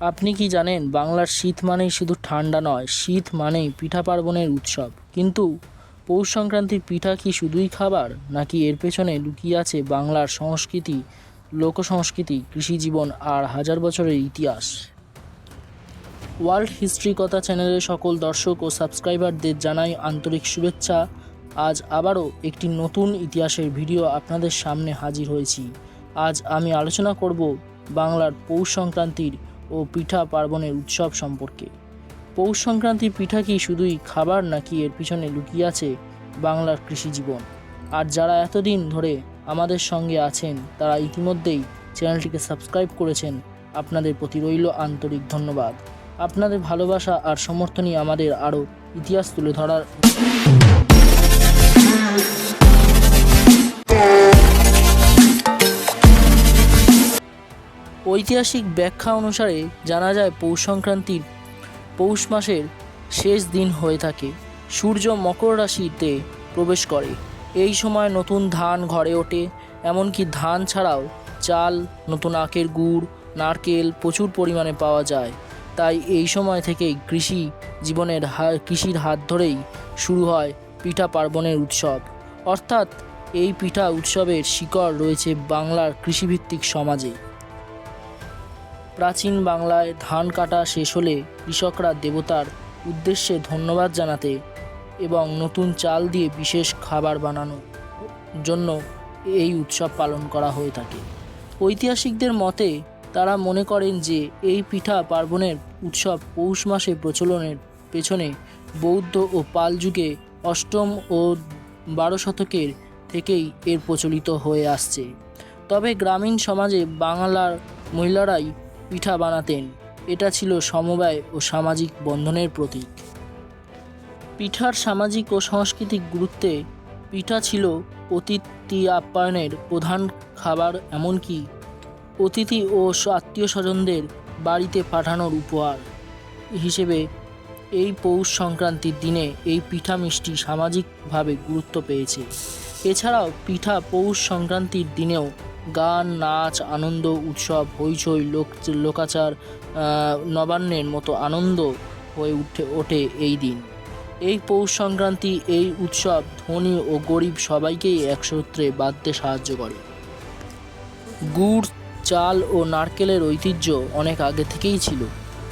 আপনি কি জানেন, বাংলার শীত মানেই শুধু ঠান্ডা নয়, শীত মানেই পিঠা পার্বণের উৎসব। কিন্তু পৌষ সংক্রান্তির পিঠা কি শুধুই খাবার, নাকি এর পেছনে লুকিয়ে আছে বাংলার সংস্কৃতি, লোক সংস্কৃতি কৃষিজীবন আর হাজার বছরের ইতিহাস? ওয়ার্ল্ড হিস্ট্রি কথা চ্যানেলের সকল দর্শক ও সাবস্ক্রাইবারদের জানাই আন্তরিক শুভেচ্ছা। আজ আবারও একটি নতুন ইতিহাসের ভিডিও আপনাদের সামনে হাজির হয়েছি। আজ আমি আলোচনা করব বাংলার পৌষ সংক্রান্তির ও পিঠা পার্বণের উৎসব সম্পর্কে। পৌষ সংক্রান্তির পিঠা কি শুধুই খাবার নাকি এর পিছনে লুকিয়ে আছে বাংলার কৃষিজীবন আর যারা এতদিন ধরে আমাদের সঙ্গে আছেন, তারা ইতিমধ্যেই চ্যানেলটিকে সাবস্ক্রাইব করেছেন। আপনাদের প্রতি রইল আন্তরিক ধন্যবাদ। আপনাদের ভালোবাসা আর সমর্থনই আমাদের আরও ইতিহাস তুলে ধরার ঐতিহাসিক ব্যাখ্যা অনুসারে জানা যায় পৌষ সংক্রান্তির পৌষ মাসের শেষ দিন হয়ে থাকে। সূর্য মকর রাশিতে প্রবেশ করে। এই সময় নতুন ধান ঘরে ওঠে, এমনকি ধান ছাড়াও চাল, নতুন আখের গুড়, নারকেল প্রচুর পরিমাণে পাওয়া যায়। তাই এই সময় থেকেই কৃষি জীবনের কৃষির হাত ধরেই শুরু হয় পিঠা পার্বণের উৎসব। অর্থাৎ এই পিঠা উৎসবের শিকড় রয়েছে বাংলার কৃষিভিত্তিক সমাজে। প্রাচীন বাংলায় ধান কাটা শেষ হলে কৃষকরা দেবতার উদ্দেশ্যে ধন্যবাদ জানাতে এবং নতুন চাল দিয়ে বিশেষ খাবার বানানোর জন্য এই উৎসব পালন করা হয়ে থাকে। ঐতিহাসিকদের মতে, তারা মনে করেন যে এই পিঠা পার্বণের উৎসব পৌষ মাসে প্রচলনের পেছনে বৌদ্ধ ও পাল যুগে অষ্টম ও বারো শতকের থেকেই এর প্রচলিত হয়ে আসছে। তবে গ্রামীণ সমাজে বাংলার মহিলারাই পিঠা বানাতেন। এটা ছিল সমবায় ও সামাজিক বন্ধনের প্রতীক। পিঠার সামাজিক ও সাংস্কৃতিক গুরুত্বে পিঠা ছিল অতিথি আপ্যায়নের প্রধান খাবার, এমনকি অতিথি ও আত্মীয় স্বজনদের বাড়িতে পাঠানোর উপহার হিসেবে এই পৌষ সংক্রান্তির দিনে এই পিঠা মিষ্টি সামাজিকভাবে গুরুত্ব পেয়েছে। এছাড়াও পিঠা পৌষ সংক্রান্তির দিনেও গান, নাচ, আনন্দ, উৎসব, হইচই, লোক, লোকাচার নবান্নের মতো আনন্দ হয়ে উঠে, ওঠে এই দিন। এই পৌষ সংক্রান্তি, এই উৎসব ধনী ও গরিব সবাইকেই একসূত্রে বাঁধতে সাহায্য করে। গুড়, চাল ও নারকেলের ঐতিহ্য অনেক আগে থেকেই ছিল।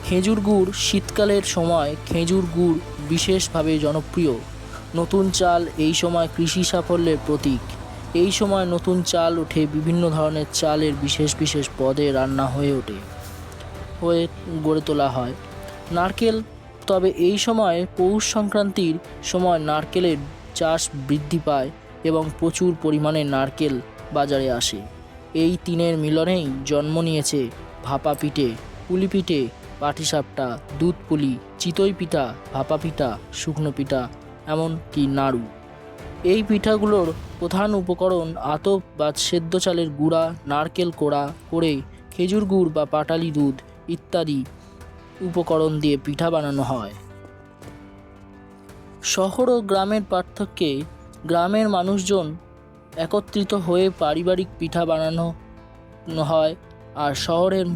খেজুর গুড় শীতকালের সময় খেজুর গুড় বিশেষভাবে জনপ্রিয়। নতুন চাল, এই সময় কৃষি সাফল্যের প্রতীক। এই সময় নতুন চাল ওঠে বিভিন্ন ধরনের চালের বিশেষ বিশেষ পদে রান্না হয়ে ওঠে, হয়ে গড়ে তোলা হয়। নারকেল, তবে এই সময় পৌষ সংক্রান্তির সময় নারকেলের চাষ বৃদ্ধি পায় এবং প্রচুর পরিমাণে নারকেল বাজারে আসে। এই তিনের মিলনেই জন্ম নিয়েছে ভাপা পিঠে, পুলি পিঠে, পাটিসাপটা, দুধ পুলি, চিতই পিঠা, ভাপা পিঠা, শুকনো পিঠা এমনকি নাড়ু। এই পিঠাগুলোর প্রধান উপকরণ আতপ বা সেদ্ধ চালের গুঁড়া, নারকেল কোড়া করে খেজুর গুড় বা পাটালি দুধ ইত্যাদি উপকরণ দিয়ে পিঠা বানানো হয়। শহর ও গ্রামের পার্থক্যে গ্রামের মানুষজন একত্রিত হয়ে পারিবারিক পিঠা বানানো হয় আর শহরের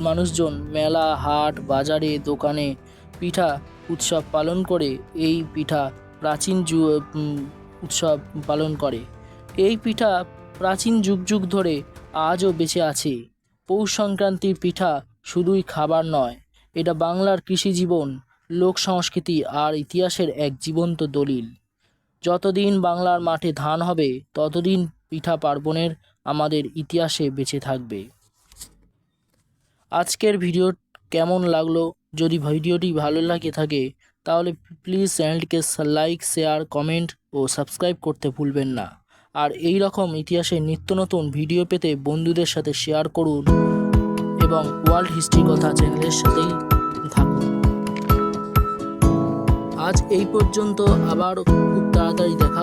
মানুষজন মেলা, হাট, বাজারে, দোকানে পিঠা উৎসব পালন করে এই পিঠা প্রাচীন উৎসব পালন করে। এই পিঠা প্রাচীন যুগ যুগ ধরে আজও বেঁচে আছে। পৌষ সংক্রান্তির পিঠা শুধুই খাবার নয়, এটা বাংলার কৃষিজীবন লোক সংস্কৃতি আর ইতিহাসের এক জীবন্ত দলিল। যতদিন বাংলার মাঠে ধান হবে, ততদিন পিঠা পার্বণের আমাদের ইতিহাসে বেঁচে থাকবে। আজকের ভিডিও কেমন লাগল? যদি ভিডিওটি ভালো লাগে থাকে তাহলে প্লিজ চ্যানেলটিকে লাইক শেয়ার কমেন্ট ও সাবস্ক্রাইব করতে ভুলবেন না আর এই রকম ইতিহাসে নিত্য নতুন ভিডিও পেতে বন্ধুদের সাথে শেয়ার করুন এবং ওয়ার্ল্ড হিস্ট্রি কথা চ্যানেলের সাথেই থাকুন আজ এই পর্যন্ত আবার খুব তাড়াতাড়ি দেখা।